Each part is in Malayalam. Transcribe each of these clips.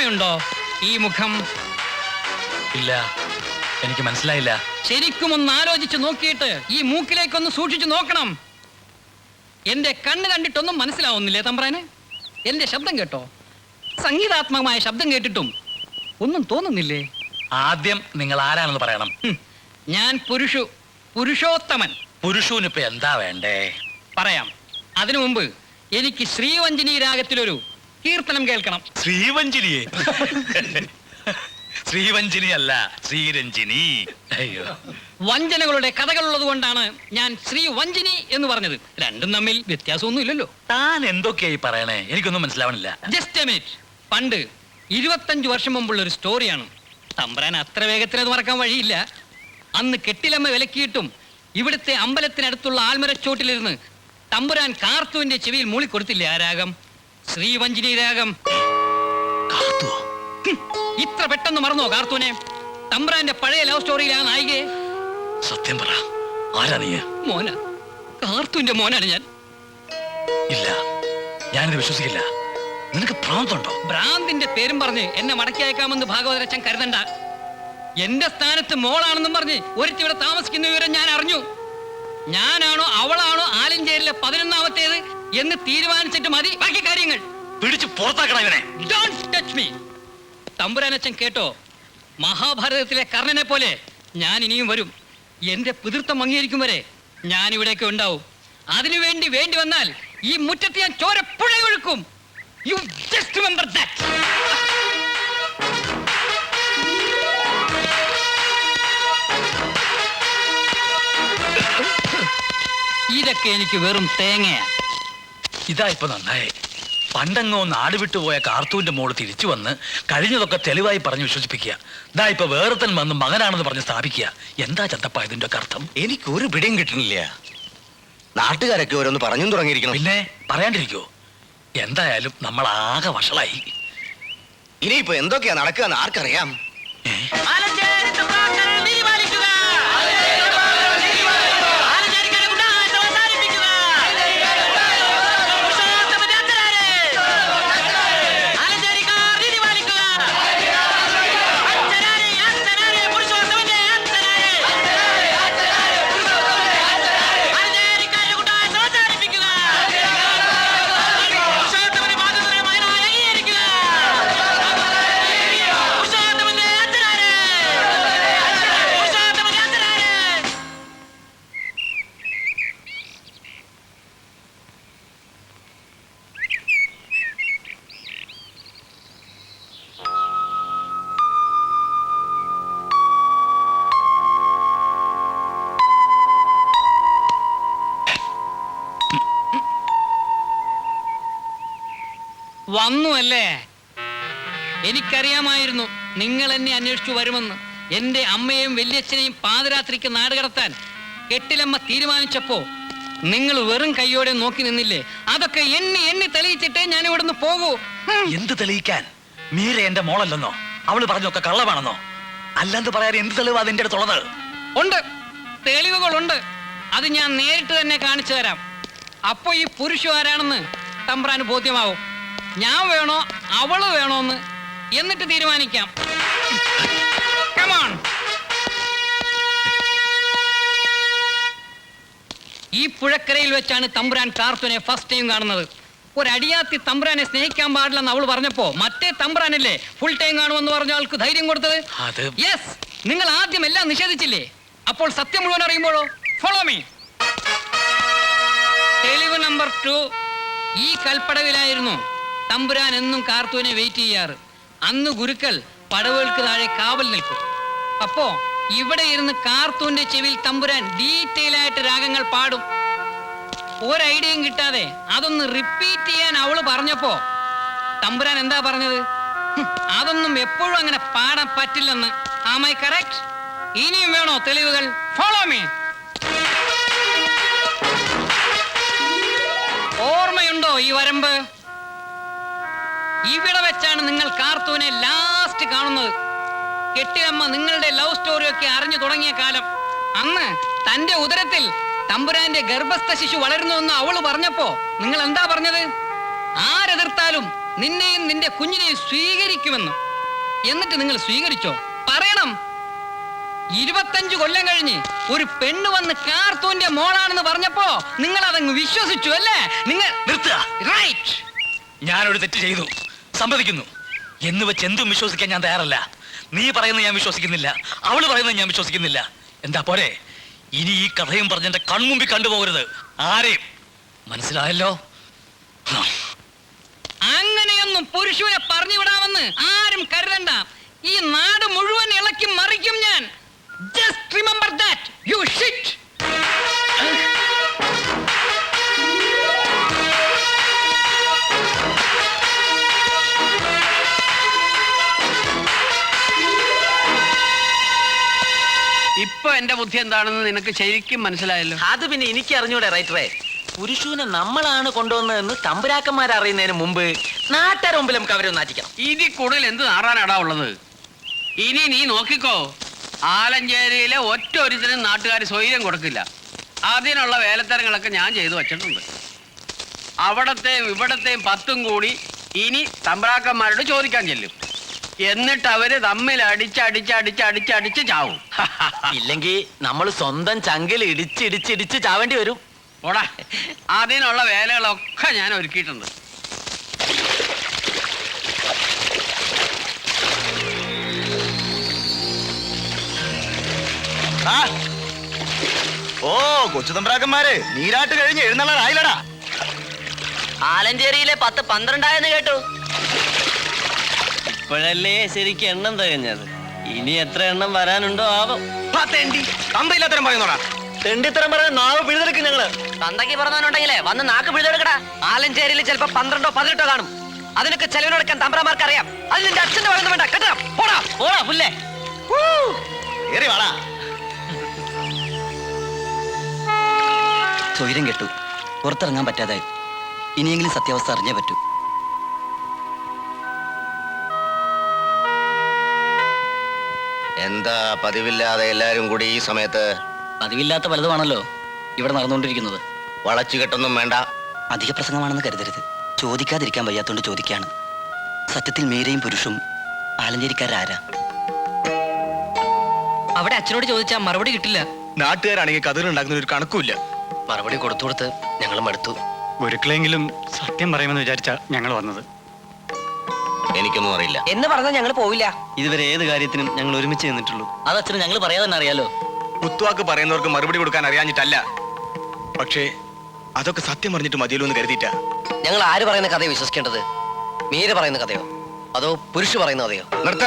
ഓർമ്മയുണ്ടോ? ഈ മുഖം? ഇല്ല. എനിക്ക് മനസ്സിലായില്ല. ശരിക്കും ഒന്ന് ആലോചിച്ച് നോക്കിയിട്ട് ഈ മൂക്കിലേക്കൊന്ന് സൂക്ഷിച്ചു നോക്കണം. എന്റെ കണ്ണ് കണ്ടിട്ടൊന്നും മനസ്സിലാവുന്നില്ലേ തമ്പ്രാന്? എന്റെ ശബ്ദം കേട്ടോ? സംഗീതാത്മകമായ ശബ്ദം കേട്ടിട്ടും ഒന്നും തോന്നുന്നില്ലേ? ആദ്യം നിങ്ങൾ ആരാണെന്ന് പറയണം. ഞാൻ പുരുഷു പുരുഷോത്തമൻ. പുരുഷുവിനിപ്പോ എന്താ വേണ്ടേ? പറയാം. അതിനു മുമ്പ് എനിക്ക് ശ്രീവഞ്ജിനി രാഗത്തിലൊരു കീർത്തനം കേൾക്കണം. ശ്രീവഞ്ചിനിയെ. ശ്രീവഞ്ചിനി അല്ല ശ്രീരഞ്ജിനി. അയ്യോ. വഞ്ചനകളുടെ കഥകളുള്ളത് കൊണ്ടാണ് ഞാൻ ശ്രീ വഞ്ചിനി എന്ന് പറഞ്ഞത്. രണ്ടും തമ്മിൽ വ്യത്യാസമൊന്നും ഇല്ലല്ലോ താൻ എന്തൊക്കെയായി പറയണേ? എനിക്കൊന്നും മനസ്സിലാവണില്ല. ജസ്റ്റ് എ മിനിറ്റ് പണ്ട് ഇരുപത്തഞ്ച് വർഷം മുമ്പുള്ള ഒരു സ്റ്റോറിയാണ്. തമ്പ്രാൻ അത്ര വേഗത്തിൽ അത് മറക്കാൻ വഴിയില്ല. അന്ന് കെട്ടിലമ്മ വിലക്കിയിട്ടും ഇവിടുത്തെ അമ്പലത്തിനടുത്തുള്ള ആൽമരച്ചോട്ടിലിരുന്ന് തമ്പുരാൻ കാർത്തുവിന്റെ ചെവിയിൽ മൂളിക്കൊടുത്തില്ലേ ആ രാഗം? ശ്രീവഞ്ചിനി രാഗം ഇത്ര പെട്ടെന്ന് മറന്നോ കാർത്തൂനെ തമ്പ്രാന്റെ പഴയ ലവ് സ്റ്റോറിയിലാണ് നായികയെ? സത്യം പറ ആരാ നീ മോന. കാർത്തുവിന്റെ മോനാണ് ഞാൻ. ഇല്ല ഞാനിത് വിശ്വസിക്കില്ല. നിനക്ക് ഭ്രാന്തുണ്ടോ? ഭ്രാന്തിന്റെ പേരും പറഞ്ഞ് എന്നെ മടക്കി അയക്കാമെന്ന് ഭാഗവതരച്ചൻ കരുതണ്ട. എന്റെ സ്ഥാനത്ത് മോളാണെന്നും പറഞ്ഞ് ഒരുത്തി ഇവിടെ താമസിക്കുന്ന വിവരം ഞാൻ അറിഞ്ഞു. ഞാനാണോ അവളാണോ ആലഞ്ചേരിലെ പതിനൊന്നാമത്തേത് എന്ന് തീരുമാനിച്ചിട്ട് മതി. ബാക്കി കാര്യങ്ങൾ. പിടിച്ചു പുറത്താക്കണം ഇവനെ. ഡോണ്ട് ടച്ച് മീ തമ്പുരാനച്ചൻ കേട്ടോ മഹാഭാരതത്തിലെ കർണനെ പോലെ ഞാൻ ഇനിയും വരും. എന്റെ പിതൃത്വം അംഗീകരിക്കും വരെ ഞാൻ ഇവിടേക്ക് ഉണ്ടാവും. അതിനുവേണ്ടി വേണ്ടി വന്നാൽ ഈ മുറ്റത്ത് ഞാൻ ചോര പുഴയൊഴുക്കും യു ജസ്റ്റ് റിമെമ്പർ ദാറ്റ് ഇതൊക്കെ എനിക്ക് വെറും തേങ്ങയാ. ഇതാ ഇപ്പൊ നന്നായി. പണ്ടങ്ങോ നാട് വിട്ടുപോയ കാർത്തൂന്റെ മോൾ തിരിച്ചു വന്ന് കഴിഞ്ഞതൊക്കെ തെളിവായി പറഞ്ഞ് വിശ്വസിപ്പിക്കുക. ഇതാ ഇപ്പൊ വേറെത്തൻ വന്ന് മകനാണെന്ന് പറഞ്ഞ് സ്ഥാപിക്കുക. എന്താ ചന്തപ്പ ഇതിന്റെ ഒക്കെ അർത്ഥം? എനിക്ക് ഒരു പിടിയും കിട്ടുന്നില്ല. നാട്ടുകാരൊക്കെ ഓരോന്ന് പറഞ്ഞു തുടങ്ങിയിരിക്കണം. പിന്നെ പറയാണ്ടിരിക്കോ എന്തായാലും നമ്മൾ ആകെ വഷളായി. ഇനിയിപ്പോ എന്തൊക്കെയാ നടക്കുക ആർക്കറിയാം? ഏ? വന്നു അല്ലേ എനിക്കറിയാമായിരുന്നു നിങ്ങൾ എന്നെ അന്വേഷിച്ചു വരുമെന്ന്. എന്റെ അമ്മയെയും വല്യച്ഛനെയും പാതിരാത്രിക്ക് നാട് കടത്താൻ കെട്ടിലമ്മ തീരുമാനിച്ചപ്പോ നിങ്ങൾ വെറും കയ്യോടെ നോക്കി നിന്നില്ലേ? അതൊക്കെ എന്നെ എന്നെ തെളിയിച്ചിട്ടേ ഞാൻ ഇവിടുന്ന് പോകൂ. എന്ത് തെളിയിക്കാൻ? മീര എന്റെ മോളല്ലെന്നോ? അവൾ പറഞ്ഞൊക്കെ കള്ളമാണെന്നോ? അല്ലെന്ന് പറയാൻ എന്ത് തെളിവാ അതിന്റെ അടുത്തുള്ളത്? ഉണ്ട്. തെളിവുകളുണ്ട്. അത് ഞാൻ നേരിട്ട് തന്നെ കാണിച്ചു തരാം. അപ്പോ ഈ പുരുഷ ആരാണെന്ന് തമ്പ്രാന് ബോധ്യമാവും. ഞാൻ വേണോ അവൾ വേണോന്ന് എന്നിട്ട് തീരുമാനിക്കാം. ഈ പുഴക്കരയിൽ വെച്ചാണ് തമ്പുരാൻ കാർത്തുനെ ഫസ്റ്റ് ടൈം കാണുന്നത്. ഒരടിയാത്തി തമ്പുരാനെ സ്നേഹിക്കാൻ പാടില്ലെന്ന് അവൾ പറഞ്ഞപ്പോ മറ്റേ തമ്പുരാനല്ലേ ഫുൾ ടൈം കാണുമെന്ന് പറഞ്ഞ ആൾക്ക് ധൈര്യം കൊടുത്തത്? യെസ് നിങ്ങൾ ആദ്യം എല്ലാം നിഷേധിച്ചില്ലേ? അപ്പോൾ സത്യം മുഴുവൻ അറിയുമ്പോഴോ? ഫോളോ മീ തെളിവ് നമ്പർ ടു ഈ കൽപ്പടവിലായിരുന്നു തമ്പുരാൻ എന്നും കാർത്തൂനെ വെയിറ്റ് ചെയ്യാറ്. അന്ന് ഗുരുക്കൾ പടവുകൾക്ക് താഴെ കാവൽ നിൽക്കും. അപ്പോ ഇവിടെ ഇരുന്ന് കാർത്തൂന്റെ ചെവിയിൽ തമ്പുരാൻ ഡീറ്റെയിൽ ആയിട്ട് രാഗങ്ങൾ പാടും. ഒരു ഐഡിയയും കിട്ടാതെ അതൊന്ന് റിപ്പീറ്റ് ചെയ്യാൻ അവൾ പറഞ്ഞപ്പോ തമ്പുരാൻ എന്താ പറഞ്ഞത്? അതൊന്നും എപ്പോഴും അങ്ങനെ പാടാൻ പറ്റില്ലെന്ന്. ആമൈ കറക്റ്റ് ഇനിയും വേണോ തെളിവുകൾ? ഫോളോ മീ ഓർമ്മയുണ്ടോ ഈ വരമ്പ്? ഇവിടെ വെച്ചാണ് നിങ്ങൾ കാർത്തൂനെ ലാസ്റ്റ് കാണുന്നത്. കെട്ടിയമ്മ നിങ്ങളുടെ ലവ് സ്റ്റോറിയൊക്കെ അറിഞ്ഞു തുടങ്ങിയ കാലം. അന്ന് തന്റെ ഉദരത്തിൽ തമ്പുരാന്റെ ഗർഭസ്ഥ ശിശു വളരുന്നുവെന്ന് അവൾ പറഞ്ഞപ്പോ നിങ്ങൾ എന്താ പറഞ്ഞത്? ആരെതിർത്താലും നിന്നെയും നിന്റെ കുഞ്ഞിനെയും സ്വീകരിക്കുമെന്ന്. എന്നിട്ട് നിങ്ങൾ സ്വീകരിച്ചോ? പറയണം. ഇരുപത്തഞ്ചു കൊല്ലം കഴിഞ്ഞ് ഒരു പെണ്ണ് വന്ന് കാർത്തൂന്റെ മോളാണെന്ന് പറഞ്ഞപ്പോ നിങ്ങൾ അതങ്ങ് വിശ്വസിച്ചു അല്ലേ? നിങ്ങൾ ഞാനൊരു തെറ്റ് ചെയ്തു. സമ്മതിക്കുന്നു. എന്ന് വെച്ച് എന്തും വിശ്വസിക്കാൻ ഞാൻ തയ്യാറല്ല. നീ പറയുന്നത് ഞാൻ വിശ്വസിക്കുന്നില്ല. അവൾ പറയുന്നത് ഞാൻ വിശ്വസിക്കുന്നില്ല. എന്താ പോരെ? ഇനി ഈ കഥയും പറഞ്ഞ് എന്റെ കൺമുമ്പിൽ കണ്ടുപോകരുത്. ആരെയും? മനസ്സിലായല്ലോ. അങ്ങനെയൊന്നും പുരുഷനെ പറഞ്ഞു വിടാമെന്ന് ആരും കരുതണ്ട. ഈ നാട് മുഴുവൻ ഇളക്കി മറിക്കും ഞാൻ. ജസ്റ്റ് റിമെമ്പർ ദാറ്റ് ബുദ്ധി എന്താണെന്ന് നിനക്ക് ശരിക്കും മനസ്സിലായല്ലോ. അത് പിന്നെ എനിക്ക് അറിഞ്ഞൂടെ റൈറ്ററെ? പുരുഷനെ നമ്മളാണ് കൊണ്ടുവന്നതെന്ന് തമ്പുരാക്കന്മാർ അറിയുന്നതിന് മുമ്പ് നാട്ടുകാർ മുമ്പിൽ നമുക്ക് അവരെ നാറ്റിക്കണം ഇനി കൂടുതൽ എന്ത് നാറാനാടാ ഉള്ളത്? ഇനി നീ നോക്കിക്കോ ആലഞ്ചേരിയിലെ ഒറ്റ ഒരുത്തിനും നാട്ടുകാർ സ്വൈര്യം കൊടുക്കില്ല. അതിനുള്ള വേലത്തരങ്ങളൊക്കെ ഞാൻ ചെയ്തു വച്ചിട്ടുണ്ട്. അവിടത്തെയും ഇവിടത്തെയും പത്തും കൂടി ഇനി തമ്പ്രാക്കന്മാരോട് ചോദിക്കാൻ ചെല്ലും. എന്നിട്ട് അവർ തമ്മിൽ അടിച്ച് അടിച്ച് അടിച്ച് അടിച്ച് അടിച്ച് ചാവും. ഇല്ലെങ്കിൽ നമ്മൾ സ്വന്തം ചങ്കിൽ ഇടിച്ചിടിച്ചിടിച്ച് ചാവേണ്ടി വരും. ഓടാ അതിനുള്ള വേലകളൊക്കെ ഞാൻ ഒരുക്കിയിട്ടുണ്ട്. ഓ കൊച്ചു തമ്പ്രാക്കന്മാര് നീരാട്ട് കഴിഞ്ഞ് എഴുന്നള്ളായില്ലടാ ആലഞ്ചേരിയിലെ പത്ത് പന്ത്രണ്ടായെന്ന് കേട്ടു. ഇപ്പോഴല്ലേ ശരിക്കും എണ്ണം തികഞ്ഞത്? ഇനി എത്ര എണ്ണം വരാനുണ്ടോ ആവും. തന്തയില്ലാത്തരം പറയുന്നോടാ. തെണ്ടിത്തരം പറഞ്ഞ നാവ് പിഴുതെടുക്കും ഞങ്ങൾ. തന്തയ്ക്ക് പറഞ്ഞവനുണ്ടെങ്കിലേ വന്ന് നാക്ക് പിഴുതെടുക്കടാ. ആലഞ്ചേരിയിൽ ചിലപ്പോ പന്ത്രണ്ടോ പതിനെട്ടോ കാണും. അതിനൊക്കെ ചെലവിനെടുക്കാൻ തമ്പ്രമാർക്ക് അറിയാം അത് നിന്റെ അച്ഛന്റെ പറയുന്നത് വേണ്ട. കേട്ടോ പോടാ. പോടാ പുല്ലേ. ഏറി വാടാ. സ്വൈരം കെട്ടു. പുറത്തിറങ്ങാൻ പറ്റാതായി. ഇനിയെങ്കിലും സത്യാവസ്ഥ അറിഞ്ഞേ പറ്റൂ. എന്താ പതിവില്ലാതെ എല്ലാരും കൂടി ഈ സമയത്ത് പതിവില്ലാത്ത പലതുമാണല്ലോ ഇവിടെ നടന്നുകൊണ്ടിരിക്കുന്നത്. വളച്ചു കെട്ടൊന്നും വേണ്ട. അധിക പ്രസംഗമാണെന്ന് കരുതരുത്. ചോദിക്കാതിരിക്കാൻ വയ്യാത്തോണ്ട് ചോദിക്കാണ്. സത്യത്തിൽ മീരയും പുരുഷും ആലഞ്ചേരിക്കാരാരാ അവിടെ അച്ഛനോട് ചോദിച്ചാൽ മറുപടി കിട്ടില്ല. നാട്ടുകാരാണെങ്കിൽ കതിറുണ്ടാക്കുന്ന ഒരു കണക്കുമില്ല. മറുപടി കൊടുത്തു കൊടുത്ത് ഞങ്ങൾ മടുത്തു. ഒരുക്കളെങ്കിലും സത്യം പറയുമെന്ന് വിചാരിച്ചാ ഞങ്ങൾ വന്നത്. എനിക്കൊന്നും അറിയില്ല. എന്ന് പറഞ്ഞാൽ ഞങ്ങൾ പോവില്ല. ഇതുവരെ ഏത് കാര്യത്തിനും ഞങ്ങൾ ഒരുമിച്ച് നിന്നിട്ടുള്ളൂ. അത് അച്ഛന് ഞങ്ങൾ പറയാതെ തന്നെ അറിയാലോ. കുത്തുവാക്ക് പറയുന്നവർക്ക് മറുപടി കൊടുക്കാൻ അറിയാഞ്ഞിട്ടല്ല. പക്ഷേ അതൊക്കെ സത്യം പറഞ്ഞിട്ട് മതിയല്ലോ എന്ന് കരുതിയിട്ടാ. ഞങ്ങൾ ആര് പറയുന്ന കഥയോ വിശ്വസിക്കേണ്ടത്? മീര പറയുന്ന കഥയോ? അതോ പുരുഷ പറയുന്ന കഥയോ? നിർത്ത.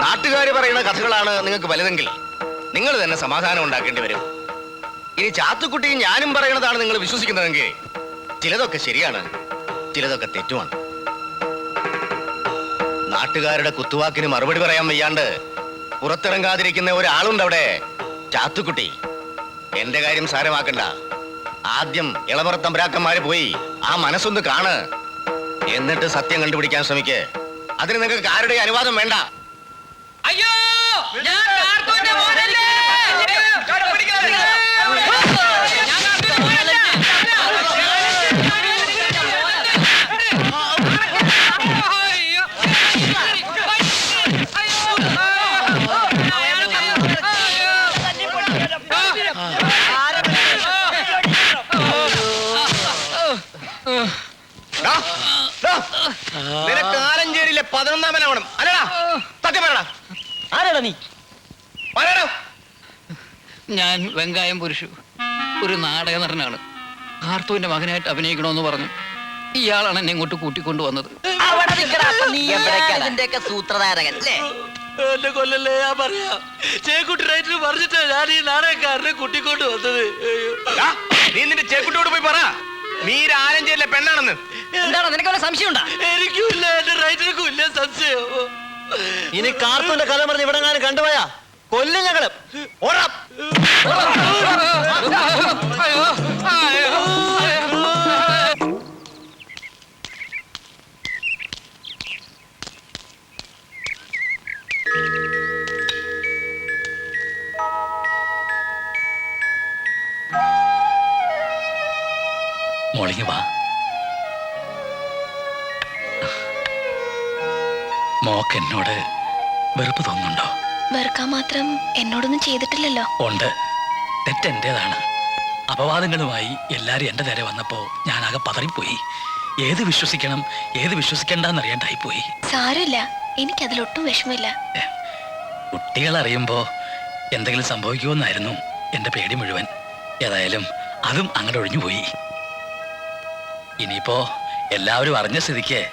നാട്ടുകാർ പറയുന്ന കഥകളാണ് നിങ്ങൾക്ക് വലുതെങ്കിൽ നിങ്ങൾ തന്നെ സമാധാനം ഉണ്ടാക്കേണ്ടി വരും. ഇനി ചാത്തുക്കുട്ടിയും ഞാനും പറയുന്നതാണ് നിങ്ങൾ വിശ്വസിക്കുന്നതെങ്കിൽ ചിലതൊക്കെ ശരിയാണ് ചിലതൊക്കെ തെറ്റുമാണ്. നാട്ടുകാരുടെ കുത്തുവാക്കിന് മറുപടി പറയാൻ വയ്യാണ്ട് പുറത്തിറങ്ങാതിരിക്കുന്ന ഒരാളുണ്ട് അവിടെ. ചാത്തുക്കുട്ടി എന്റെ കാര്യം സാരമാക്കണ്ട. ആദ്യം ഇളമുറത്തമ്പരാക്കന്മാര് പോയി ആ മനസ്സൊന്ന് കാണ്. എന്നിട്ട് സത്യം കണ്ടുപിടിക്കാൻ ശ്രമിക്ക്. അതിന് നിങ്ങൾക്ക് ആരുടെ അനുവാദം വേണ്ട. അയ്യോ ഞാൻ പതിനൊന്നാമനാവണം. അല്ലടാ സത്യം പറയടാ. ആരാടാ നീ? പറയടാ. ഞാൻ വെങ്കായം പുരുഷു. ഒരു നാടക നടനാണ് കാർത്തുവിന്റെ മകനായിട്ട് അഭിനയിക്കണമെന്ന് പറഞ്ഞു. ഇയാളാണ് എന്നെ ഇങ്ങോട്ട് കൂട്ടിക്കൊണ്ടു വന്നത്. സൂത്രധാരകൻ അല്ലേ? എന്നെ കൊല്ലല്ലേ ഞാൻ പറയാം. ചേക്കുട്ടി റൈറ്റർ പറഞ്ഞിട്ടാ ഞാൻ ഈ നാടകക്കാരനെ കുട്ടിക്കൊണ്ട് വന്നത്. നീ നിന്റെ ചേക്കുട്ടിയോട് പോയി പറ. നീര് ആലഞ്ചേരിയിലെ പെണ്ണാണെന്ന്. എന്താണ് നിനക്ക് വല്ല എനിക്കും ഇല്ല എന്റെ റൈറ്റർക്കും ഇല്ല സംശയം. ഇനി കാർത്തൂന്റെ കഥ പറഞ്ഞ് ഇവിടെ ഞാൻ കണ്ടുപോയാ? കൊല്ലും ഞങ്ങൾ. ഓടാ. അയ്യോ അയ്യോ മോളിങ് വാ. മോക്ക് എന്നോട് വെറുപ്പ് തോന്നുന്നുണ്ടോ? വെറുക്കാൻ മാത്രം എന്നോടൊന്നും ചെയ്തിട്ടില്ലല്ലോ. ഉണ്ട്. തെറ്റെന്റേതാണ് അപവാദങ്ങളുമായി എല്ലാരും എന്റെ നേരെ വന്നപ്പോൾ ഞാനാകെ പതറിപ്പോയി. ഏത് വിശ്വസിക്കണം ഏത് വിശ്വസിക്കണ്ടെന്നറിയാണ്ടായിപ്പോയി. സാരമില്ല. എനിക്കതിലൊട്ടും വിഷമില്ല കുട്ടികൾ അറിയുമ്പോ എന്തെങ്കിലും സംഭവിക്കുമെന്നായിരുന്നു എന്റെ പേടി മുഴുവൻ. ഏതായാലും അതും അങ്ങനെ ഒഴിഞ്ഞുപോയി. ഇനിയിപ്പോ എല്ലാവരും അറിഞ്ഞ സ്ഥിതിക്ക്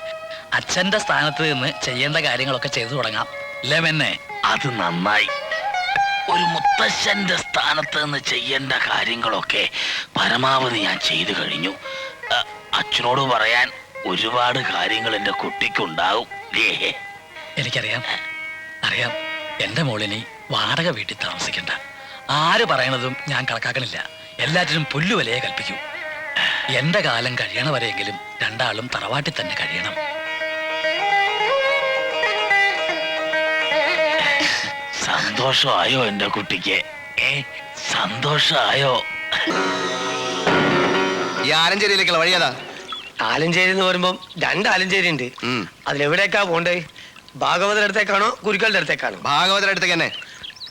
അച്ഛന്റെ സ്ഥാനത്ത് നിന്ന് ചെയ്യേണ്ട കാര്യങ്ങളൊക്കെ ചെയ്തു തുടങ്ങാം. അല്ലേ മെന്നെ? അത് നന്നായി. ഒരു മുത്തശ്ശന്റെ സ്ഥാനത്ത് നിന്ന് ചെയ്യേണ്ട കാര്യങ്ങളൊക്കെ പരമാവധി ഞാൻ ചെയ്തു കഴിഞ്ഞു. അച്ഛനോട് പറയാൻ ഒരുപാട് കാര്യങ്ങൾ എന്റെ കുട്ടിക്കുണ്ടാവും. എനിക്കറിയാം. അറിയാം. എന്റെ മോളിനി വാടക വീട്ടിൽ താമസിക്കണ്ട. ആര് പറയണതും ഞാൻ കണക്കാക്കണില്ല. എല്ലാറ്റിനും പുല്ലുവിലയെ കൽപ്പിക്കൂ. എന്റെ കാലം കഴിയണവരെയെങ്കിലും രണ്ടാളും തറവാട്ടിൽ തന്നെ കഴിയണം. സന്തോഷമായോ എന്റെ കുട്ടിക്ക്? ഏ സന്തോഷമായോ? ഈ ആലഞ്ചേരിയിലേക്കുള്ള വഴിയതാ ആലഞ്ചേരി എന്ന് പറയുമ്പോൾ രണ്ട് ആലഞ്ചേരി ഉണ്ട്. ഉം. അതിലെവിടേക്കാ പോണ്ടേ? ഭാഗവതരുടെ അടുത്തേക്കാണോ കുരുക്കളുടെ അടുത്തേക്കാണോ? ഭാഗവതരുടെ അടുത്തേക്ക് തന്നെ.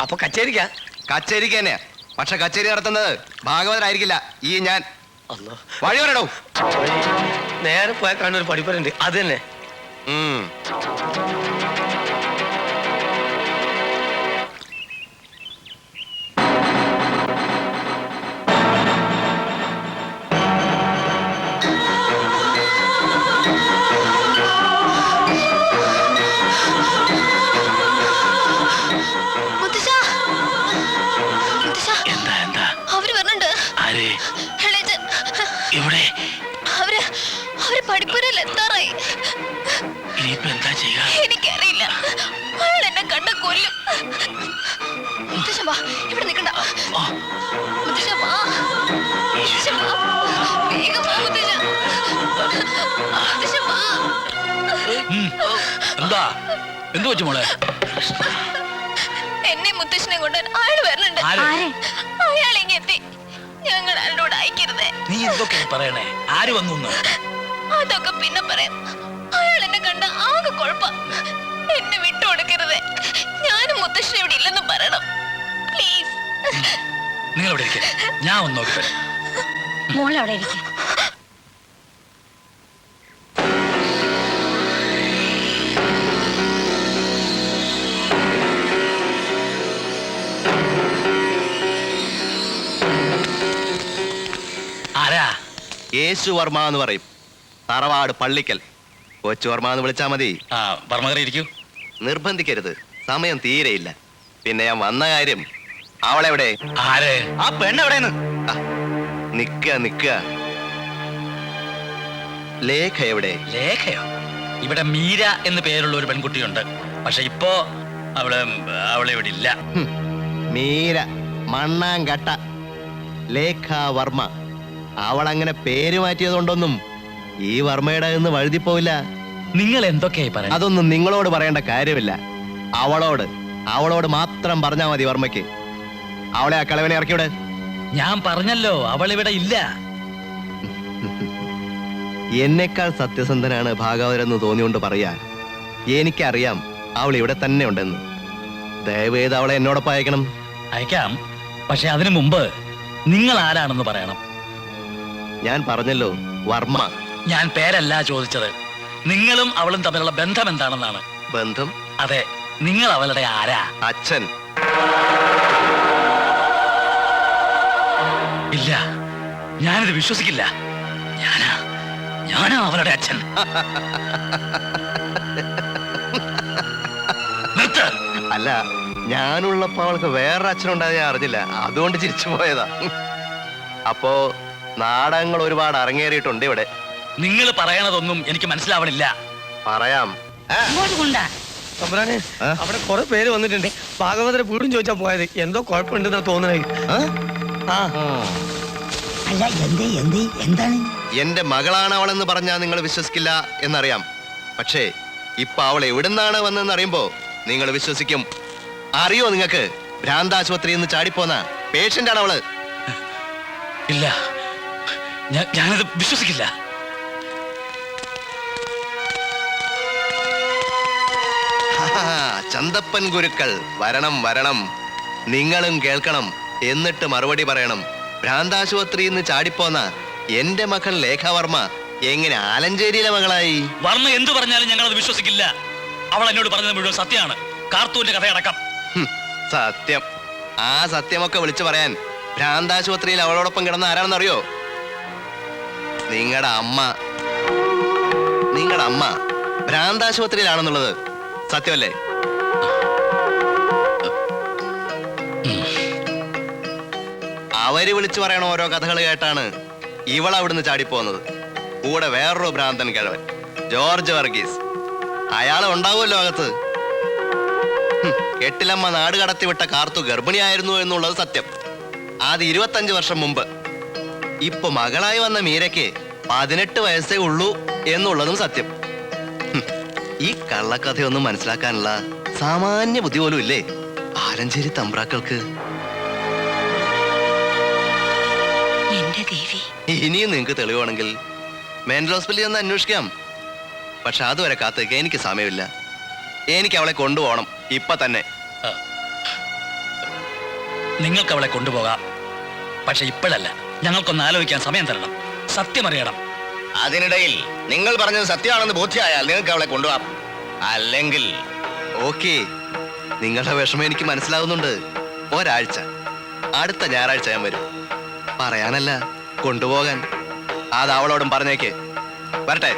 അപ്പൊ കച്ചേരിക്കാ? കച്ചേരിക്ക് തന്നെയാ. പക്ഷെ കച്ചേരി നടത്തുന്നത് ഭാഗവതരായിരിക്കില്ല. ഈ ഞാൻ. അല്ലോ വഴി പറയടോ. നേരെ പോയാൽ കാണുന്ന ഒരു പഠിപ്പുണ്ട് അത് തന്നെ. ഉം. എന്താ പറ്റും മോളെ? എന്നെ മുത്തശ്ശനെ കൊണ്ട് ആൾ വരുന്നുണ്ട് ആര്? അയാൾ ഇങ്ങ് എത്തി. ഞങ്ങൾ അയാളോട് അയക്കരുത്. നീ എന്തൊക്കെ പറയണേ? ആര് വന്നു എന്ന്? അതൊക്കെ പിന്നെ പറയാം. അയാൾ എന്നെ കണ്ട ആകെ കുഴപ്പ. എന്നെ വിട്ടു കൊടുക്കരുതേ. ഞാനും മുത്തശ്ശൻ ഇവിടെ ഇല്ലെന്ന് പറയണം. പ്ലീസ് നിങ്ങൾ ഇവിടെ ഇരിക്കേ. ഞാൻ ഒന്ന് നോക്കി മോൾ അവിടെ ഇരിക്കും. യേശു വർമ്മ എന്ന് പറയും. തറവാട് പള്ളിക്കൽ. കൊച്ചു വർമ്മ എന്ന് വിളിച്ചാൽ മതി. ആ വർമ്മകറി ഇരിക്കൂ. നിർബന്ധിക്കരുത്. സമയം തീരെയില്ല. പിന്നെ ഞാൻ വന്ന കാര്യം അവളെവിടെ? ആര്? ആ പെണ്ണ് എവിടെയെന്ന്? നിക്ക നിക്ക. ലേഖ എവിടെ? ലേഖയോ? ഇവിടെ മീര എന്ന് പേരുള്ള ഒരു പെൺകുട്ടിയുണ്ട്. പക്ഷെ ഇപ്പോ അവൾ അവളെ ഇവിടെ ഇല്ല. ഹും, മീര മണ്ണാങ്കട്ട ലേഖ വർമ്മ. അവൾ അങ്ങനെ പേര് മാറ്റിയതുകൊണ്ടൊന്നും ഈ വർമ്മയുടെ നിന്ന് വഴുതിപ്പോവില്ല. നിങ്ങൾ എന്തൊക്കെയായി പറയുന്നത് അതൊന്നും നിങ്ങളോട് പറയേണ്ട കാര്യമില്ല. അവളോട് അവളോട് മാത്രം പറഞ്ഞാ മതി വർമ്മയ്ക്ക്. അവളെ ആ കളവനെ ഇറക്കിവിടെ. ഞാൻ പറഞ്ഞല്ലോ അവൾ ഇവിടെ ഇല്ല. എന്നെക്കാൾ സത്യസന്ധനാണ് ഭാഗവതരെന്ന് തോന്നിയോണ്ട് പറയാ. എനിക്കറിയാം അവൾ ഇവിടെ തന്നെ ഉണ്ടെന്ന്. ദയവേത് അവളെ എന്നോടൊപ്പം അയക്കണം. അയക്കാം. പക്ഷെ അതിനു മുമ്പ് നിങ്ങൾ ആരാണെന്ന് പറയണം. ഞാൻ പറഞ്ഞല്ലോ വർമ്മ. ഞാൻ പേരല്ല ചോദിച്ചത്. നിങ്ങളും അവളും തമ്മിലുള്ള ബന്ധം എന്താണെന്നാണ്? ബന്ധം? അതെ നിങ്ങൾ അവളുടെ ആരാ? അച്ഛൻ. ഇല്ല ഞാനിത് വിശ്വസിക്കില്ല. ഞാനാ ഞാനാ അവളുടെ അച്ഛൻ. നിർത്ത്. അല്ല ഞാനുള്ളപ്പോ അവൾക്ക് വേറൊരു അച്ഛനുണ്ടായത് ഞാൻ അറിഞ്ഞില്ല. അതുകൊണ്ട് ചിരിച്ചു പോയതാ. അപ്പോ നാടകങ്ങൾ ഒരുപാട് അരങ്ങേറിയിട്ടുണ്ട് ഇവിടെ. നിങ്ങൾ പറയണതൊന്നും എനിക്ക് മനസ്സിലാവണില്ല. പറയാം. തമ്പുരാനെ? അവിടെ കുറെ പേര് വന്നിട്ടുണ്ട്. ഭാഗവതരെ വീടും ചോദിച്ചാ പോയത്. എന്തോ കുഴപ്പമുണ്ടെന്നാ തോന്നണേ. ആ? ആ. അല്ല എന്തേ എന്തേ എന്താണ്? എന്റെ മകളാണ് അവളെന്ന് പറഞ്ഞാൽ നിങ്ങൾ വിശ്വസിക്കില്ല എന്നറിയാം. പക്ഷേ ഇപ്പൊ അവൾ എവിടുന്നാണ് വന്നതെന്ന് അറിയുമ്പോ നിങ്ങൾ വിശ്വസിക്കും. അറിയോ നിങ്ങൾക്ക്? ഭ്രാന്താശുപത്രിയിൽ നിന്ന് ചാടിപ്പോന്ന പേഷ്യന്റ് ആണ് അവൾ. ഇല്ല. ഞാനത് വിശ്വസിക്കില്ല. ചന്തപ്പൻ ഗുരുക്കൾ വരണം വരണം. നിങ്ങളും കേൾക്കണം എന്നിട്ട് മറുപടി പറയണം. ഭ്രാന്താശുപത്രിയിൽ നിന്ന് ചാടിപ്പോന്ന എന്റെ മകൾ ലേഖാവർമ്മ എങ്ങനെ ആലഞ്ചേരിയിലെ മകളായി? വർമ്മ എന്തു പറഞ്ഞാലും ഞങ്ങൾ അത് വിശ്വസിക്കില്ല. അവൾ എന്നോട് പറഞ്ഞത് മുഴുവൻ സത്യമാണ്. കാർത്തൂന്റെ കഥയടക്കം. സത്യം. ആ സത്യമൊക്കെ വിളിച്ചു പറയാൻ ഭ്രാന്താശുപത്രിയിൽ അവളോടൊപ്പം കിടന്ന ആരാണെന്നറിയോ? നിങ്ങളുടെ അമ്മ. നിങ്ങളുടെ അമ്മ ഭ്രാന്താശുപത്രിയിലാണെന്നുള്ളത് സത്യമല്ലേ? അവർ വിളിച്ചു പറയണ ഓരോ കഥകൾ കേട്ടാണ് ഇവൾ അവിടുന്ന് ചാടിപ്പോന്നത് കൂടെ വേറൊരു ഭ്രാന്തൻ കിഴവൻ ജോർജ് വർഗീസ്. അയാൾ ഉണ്ടാവുമല്ലോ അകത്ത്. എട്ടിലമ്മ നാട് കടത്തിവിട്ട കാർത്തു ഗർഭിണിയായിരുന്നു എന്നുള്ളത് സത്യം. അത് ഇരുപത്തഞ്ച് വർഷം മുമ്പ്. ഇപ്പൊ മകളായി വന്ന മീരയ്ക്ക് പതിനെട്ട് വയസ്സേ ഉള്ളൂ എന്നുള്ളതും സത്യം. ഈ കള്ളക്കഥയൊന്നും മനസ്സിലാക്കാനുള്ള സാമാന്യ ബുദ്ധി പോലും ഇല്ലേ? ആലഞ്ചേരി തമ്പ്രാക്കൾക്ക്. ഇനിയും നിങ്ങൾക്ക് തെളിവാണെങ്കിൽ മെന്റൽ ഹോസ്പിറ്റലിൽ ഒന്ന് അന്വേഷിക്കാം. പക്ഷെ അതുവരെ കാത്തേക്ക് എനിക്ക് സമയമില്ല. എനിക്ക് അവളെ കൊണ്ടുപോകണം. ഇപ്പൊ തന്നെ. നിങ്ങൾക്ക് അവളെ കൊണ്ടുപോകാം. പക്ഷെ ഇപ്പോഴല്ല. ഞങ്ങൾക്കൊന്ന് ആലോചിക്കാൻ സമയം തരണം. സത്യമറിയണം അതിനിടയിൽ നിങ്ങൾ പറഞ്ഞത് സത്യമാണെന്ന് ബോധ്യമായാൽ നിങ്ങൾക്ക് അവളെ കൊണ്ടുപോകാം. അല്ലെങ്കിൽ ഓക്കെ നിങ്ങളുടെ വിഷമം എനിക്ക് മനസ്സിലാവുന്നുണ്ട്. ഒരാഴ്ച അടുത്ത ഞായറാഴ്ച ഞാൻ വരും. പറയാനല്ല കൊണ്ടുപോകാൻ. അത് അവളോടും പറഞ്ഞേക്ക്. വരട്ടെ.